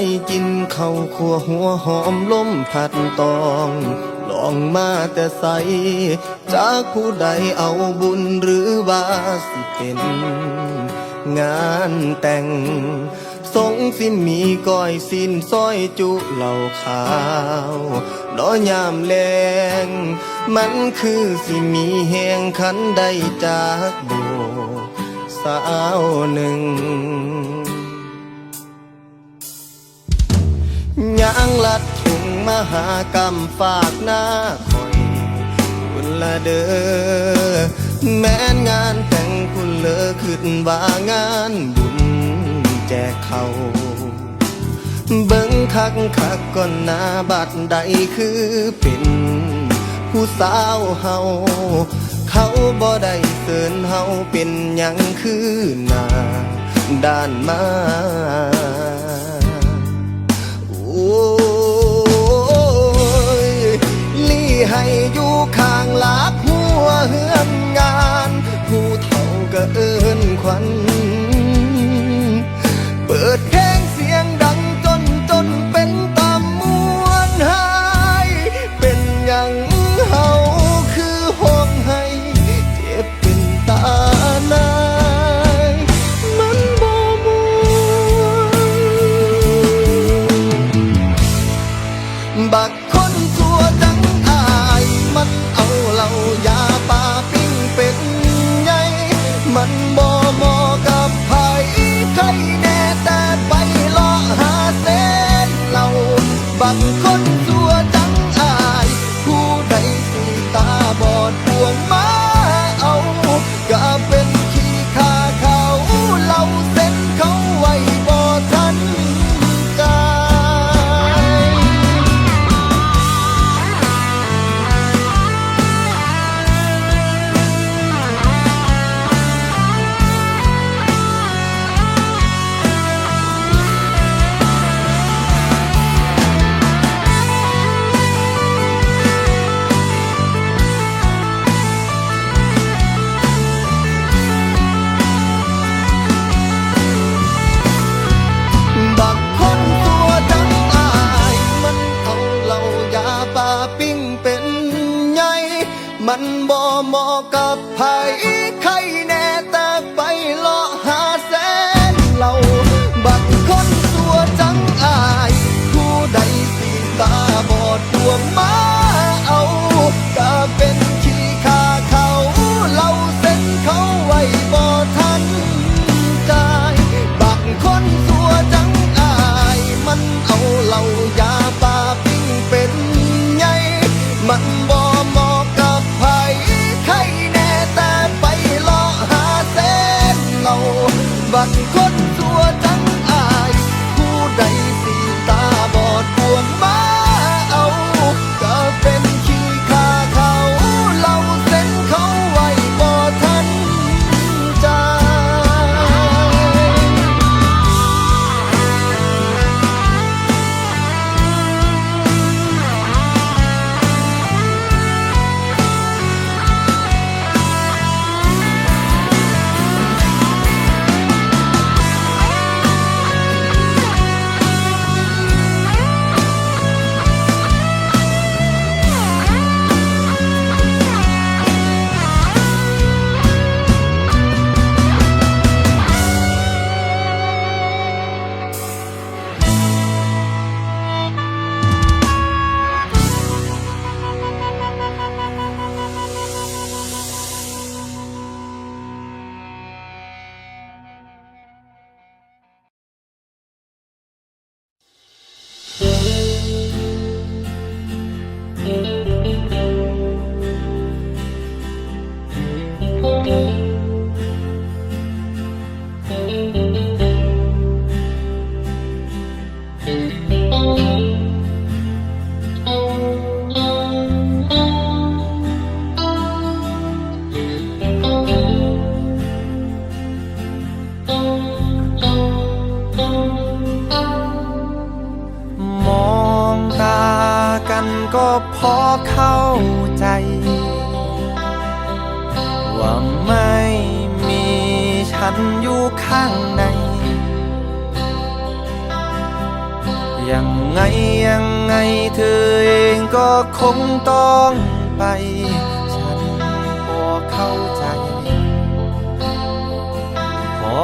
ได้กินข้าวขัวหัวหอมล้มพัดตอง ลองมาแต่ใส จากผู้ใดเอาบุญหรือว่าสิเป็น งานแต่งทรงสิมีก้อยสินซอยจุเหล่าขาวน้อยามแลงมันคือสิมีแหงขันได้จากโบสาวหนึ่ง ยางลัดถุงมหากรรมฝากหน้าคอยคุณละเด้อแม้นงานแต่งคุณเลอขึ้นว่างานบุญแจกเขาเบิ่งคักคักก่อนหน้าบัดใดคือเป็นผู้สาวเฮาเขาบ่ได้เสินเฮาเป็นหยังคือหน้าด้านมา ให้อยู่ข้างลักหัวเฮือนงาน ผู้เฒ่าก็เอินขวัญเปิดเพลงเสียงดังจนจนเป็นตามวนหาย เป็นอย่างเฮาคือห้องให้เจ็บเป็นตานาย มันบ่มวนบักคนชั่วจังา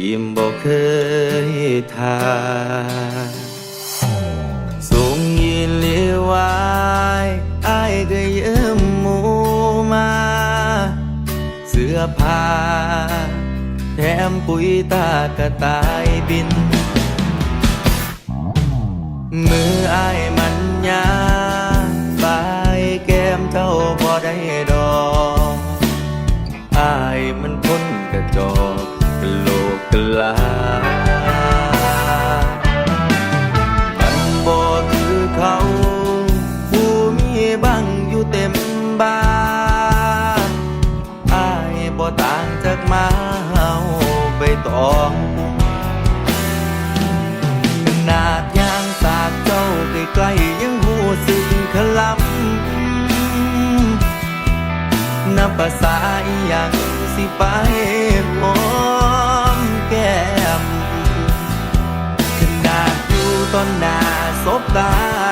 ยิ้มบอกเคยทาส่งยินเลี้ยวไว้ไอ้ก็ยืมมูมา เสื้อผ้าแถมปุ๋ยตากระต่ายบิน มือไอ้มันยาปลาแก้มเจ้าพอได้ด กลาตำบลคือเขาผู้มีบังอยู่เต็มบ้านอายบ่ต่างจากมาเฮาไปตองขนาดยางสากเจ้าใกล้ๆยังหูสึกคลำนับภาษาอีหยังสิไปพอ อนหน้าสบตา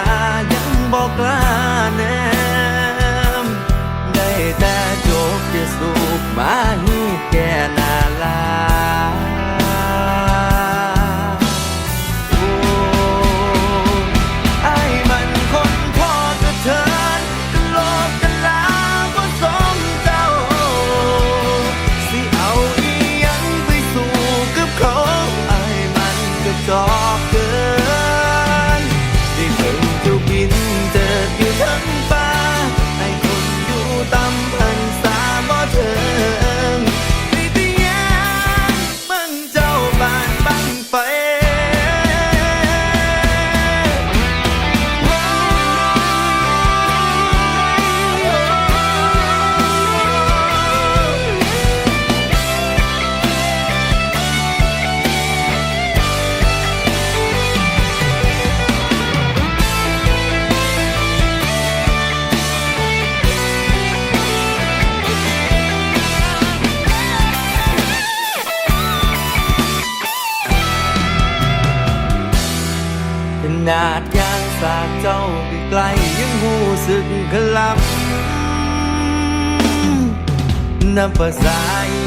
น้ำภาษา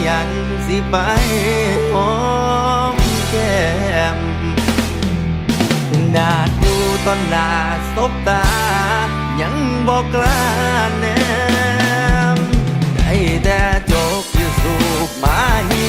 ยังสิไปหอมแก้มนาดูตอนหนาสบตา ยังบอกกล้าแนมได้แต่จบอยู่สูบมาหิ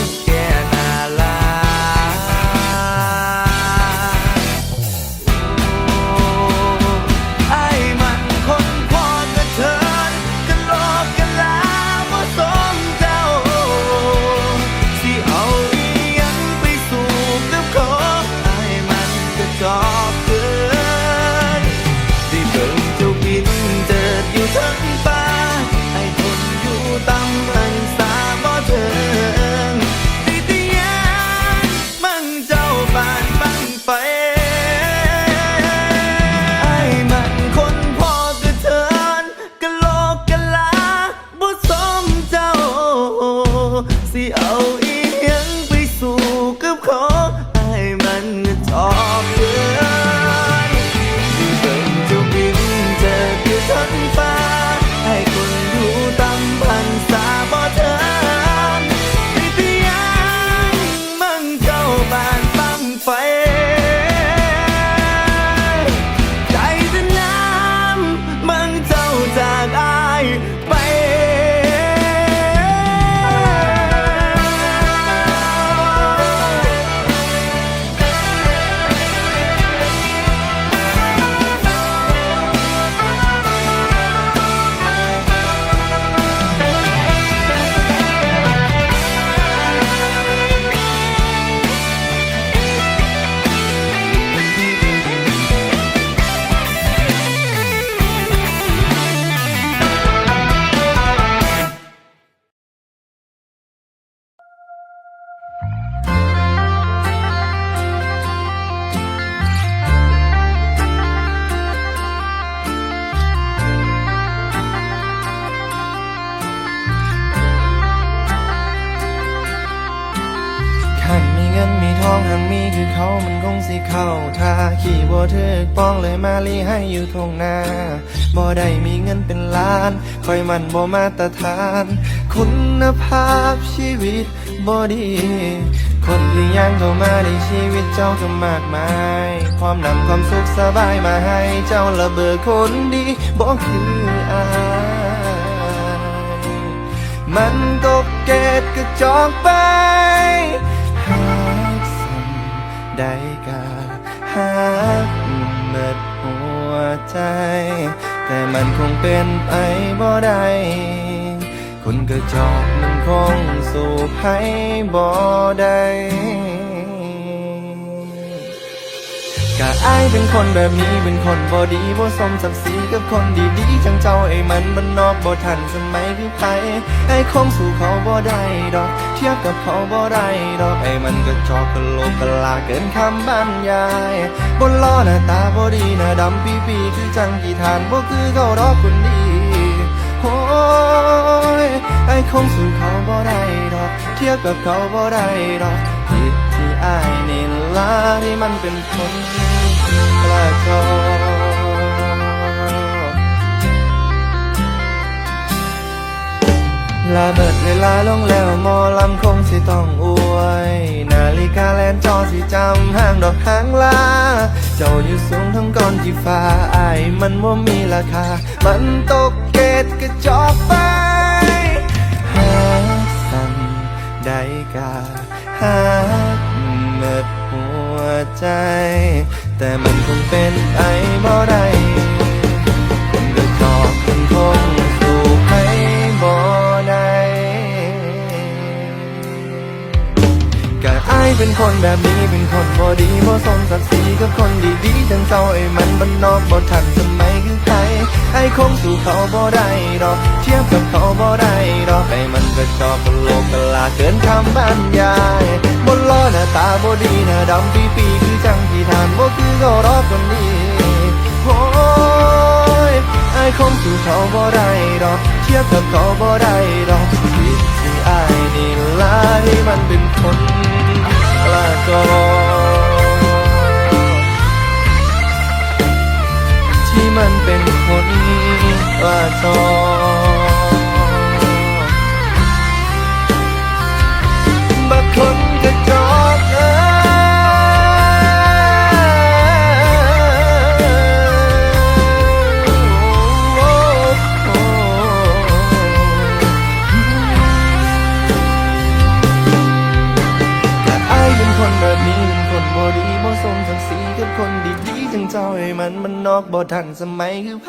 อยู่ทงหน้าบ่ได้มีเงินเป็นล้าน คอยมันบ่มาตรฐาน คุณภาพชีวิตบ่ดี คนที่ยังเข้ามาในชีวิตเจ้าก็มากมาย ความนำความสุขสบายมาให้เจ้าระเบิดคนดีบ่คืออายมันตกเกตกระจอกไปหากสันได้ ใจ แต่มันคงเป็นไปบ่ได้คนกระจอกมันคงสู่ให้บ่ได้ กะอายเป็นคนแบบนี้เป็นคนบ่ดีบ่สมศักดิ์ศรีกับคนดีๆจังเจ้าไอ้มันมันนอกบ่ทันสมัยคือไผไอ้คงสู่เขาบ่ได้ดอก เทียบกับเขาบ่ได้ดอกไอ้มันก็จอกกะโลกกะลาเกินคำบรรยายบนล้อหน้าตาบ่ดีหน้าดำปีปีคือจังกี่ทานบ่คือเขาดอกคนดีโอ้ยไอ้คงสู่เขาบ่ได้ดอก เทียบกับเขาบ่ได้ดอก อายนี่ละที่มันเป็นคนกระจอกลาเบิดเวลาลงแล้วมอลำคงสิต้องอวย นาฬิกาแลนจอสิจำห้างดอกหางลา เจ้าอยู่สูงทั้งก้อนที่ฟ้าอายมันว่ามีราคา มันตกเกตกระจอกไปหาสั่นได้กาหา ใจ แต่มันคงเป็นไปบ่ได้คนกระจอบคนคงสู่ให้บ่ได้กะไอเป็นคนแบบนี้เป็นคนบ่ดีบ่สมศักดิ์ศรีกับคนดีๆจังเจ้าไอ้มันบ้านนอกบ่ทันสมัยคือ ไอ้คงสู่เขาบ่ได้ดอกเทียบกับเขาบ่ได้ดอกไอ้มันก็ชอบกะโลกกลาเกินคำบรรยายบนล้อหน้าตาบ่ดีหน้าดำปีปีคือจังที่ทานบ่คือเขารอคนนี้โอ้ยไอ้คงสู่เขาบ่ได้ดอกเทียบกับเขาบ่ได้ดอกผิดที่อายนี่ล่ะที่มันเป็นคนลาจอที่ ทันสมัยคือไผ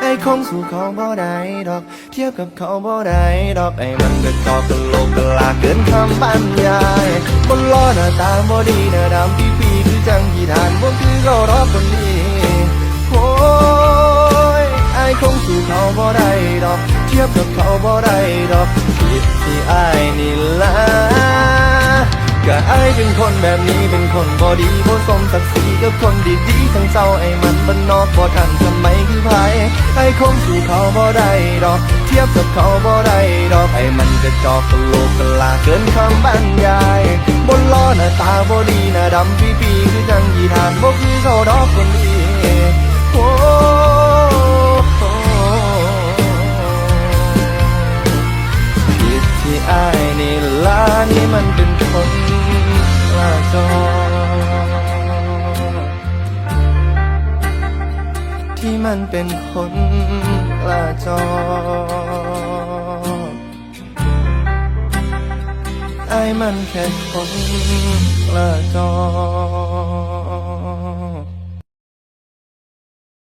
ไอ้คงสู่เขาบ่ได้ดอก เทียบกับเขาบ่ได้ดอกไอ้มันก็จอกกะโลกกะลาเกินคำบรรยายบนล้อหน้าตาบ่ดีหน้าดำปีปีๆคือจังที่ทานบ่คือเขารอบคนดีโอ้ยไอ้คงสู่เขาบ่ได้ดอก เทียบกับเขาบ่ได้ดอกผิดที่ไอ้นี่ละ ก็ไอเป็นคนแบบนี้เป็นคนบอดีบ่สมศักดิ์ศรีกับคนดีๆทั้งเศร้าไอ้มันบ้านนอกบ่ทันสมัยคือไผไอ้คงสู่เขาบ่ได้ดอก เทียบกับเขาบ่ได้ดอก ไอ้มันกระจอกกะโลกกะลาเกินคำบรรยายบนล้อหน้าตาบ่ดีหน้าดำปีปีคือจังยีทานบ่คือเขาดอกคนดีโอ้ผิดที่อายนี่ล่ะนี่มันเป็นคน ลาจอที่มันเป็นคนลาจอไอ้มันแค่คนลาจอ